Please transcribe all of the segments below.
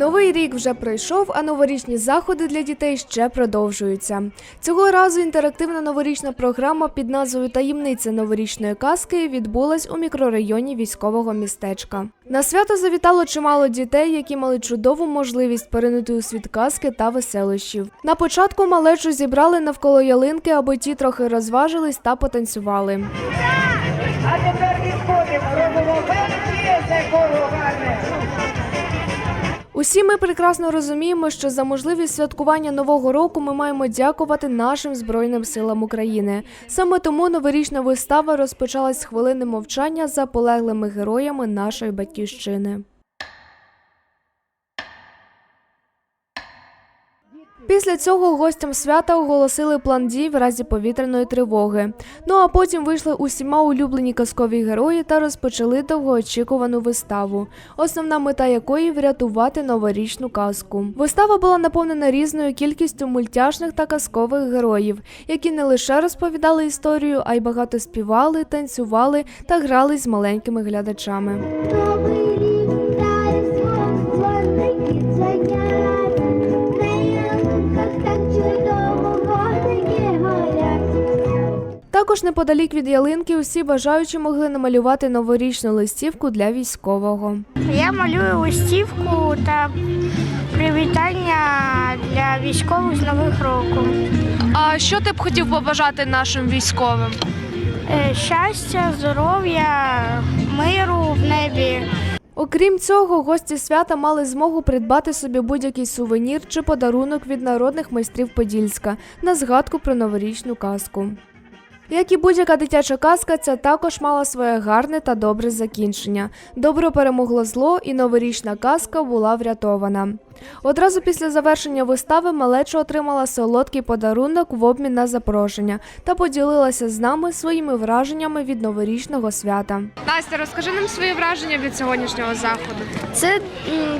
Новий рік вже пройшов, а новорічні заходи для дітей ще продовжуються. Цього разу інтерактивна новорічна програма під назвою Таємниця новорічної казки відбулась у мікрорайоні військового містечка. На свято завітало чимало дітей, які мали чудову можливість перенути у світ казки та веселощів. На початку малечу зібрали навколо ялинки, аби ті трохи розважились та потанцювали. А тепер відходимо, робимо величезне коло. Усі ми прекрасно розуміємо, що за можливість святкування нового року ми маємо дякувати нашим збройним силам України. Саме тому новорічна вистава розпочалась з хвилини мовчання за полеглими героями нашої батьківщини. Після цього гостям свята оголосили план дій в разі повітряної тривоги. Ну а потім вийшли усіма улюблені казкові герої та розпочали довгоочікувану виставу, основна мета якої врятувати новорічну казку. Вистава була наповнена різною кількістю мультяшних та казкових героїв, які не лише розповідали історію, а й багато співали, танцювали та грали з маленькими глядачами. Також неподалік від ялинки усі бажаючі могли намалювати новорічну листівку для військового. Я малюю листівку та привітання для військових з Нових року. А що ти б хотів побажати нашим військовим? Е, Щастя, здоров'я, миру в небі. Окрім цього, гості свята мали змогу придбати собі будь-який сувенір чи подарунок від народних майстрів Подільська на згадку про новорічну казку. Як і будь-яка дитяча казка, ця також мала своє гарне та добре закінчення. Добро перемогло зло, і новорічна казка була врятована. Одразу після завершення вистави малеча отримала солодкий подарунок в обмін на запрошення та поділилася з нами своїми враженнями від новорічного свята. Настя, розкажи нам свої враження від сьогоднішнього заходу. Це м,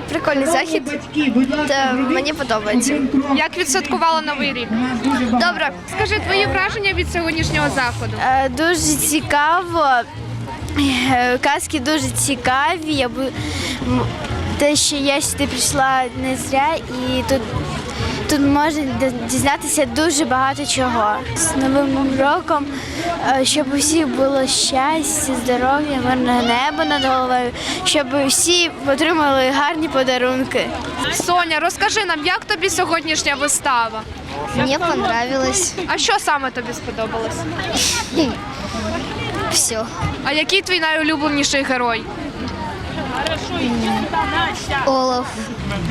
прикольний захід. Батьки, будь ласка, Та мені подобається. Як відсвяткувала новий рік? Добре, Скажи твої враження від сьогоднішнього заходу. Е, дуже цікаво. Е, Казки дуже цікаві. Я бу... м, те, що я сюди прийшла не зря, і тут, тут можна дізнатися дуже багато чого. З Новим роком, е, щоб у всіх було щастя, здоров'я, мирне небо над головою, щоб всі отримали гарні подарунки. Соня, розкажи нам, як тобі сьогоднішня вистава? Мені понравилось А що саме тобі сподобалось? все. А який твій найулюбленіший герой? Олаф.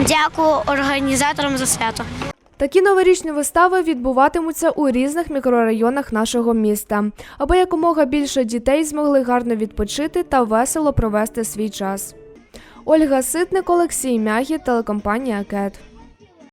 Дякую організаторам за свято. Такі новорічні вистави відбуватимуться у різних мікрорайонах нашого міста, аби якомога більше дітей змогли гарно відпочити та весело провести свій час. Ольга Ситник, Олексій Мягі, телекомпанія Кет.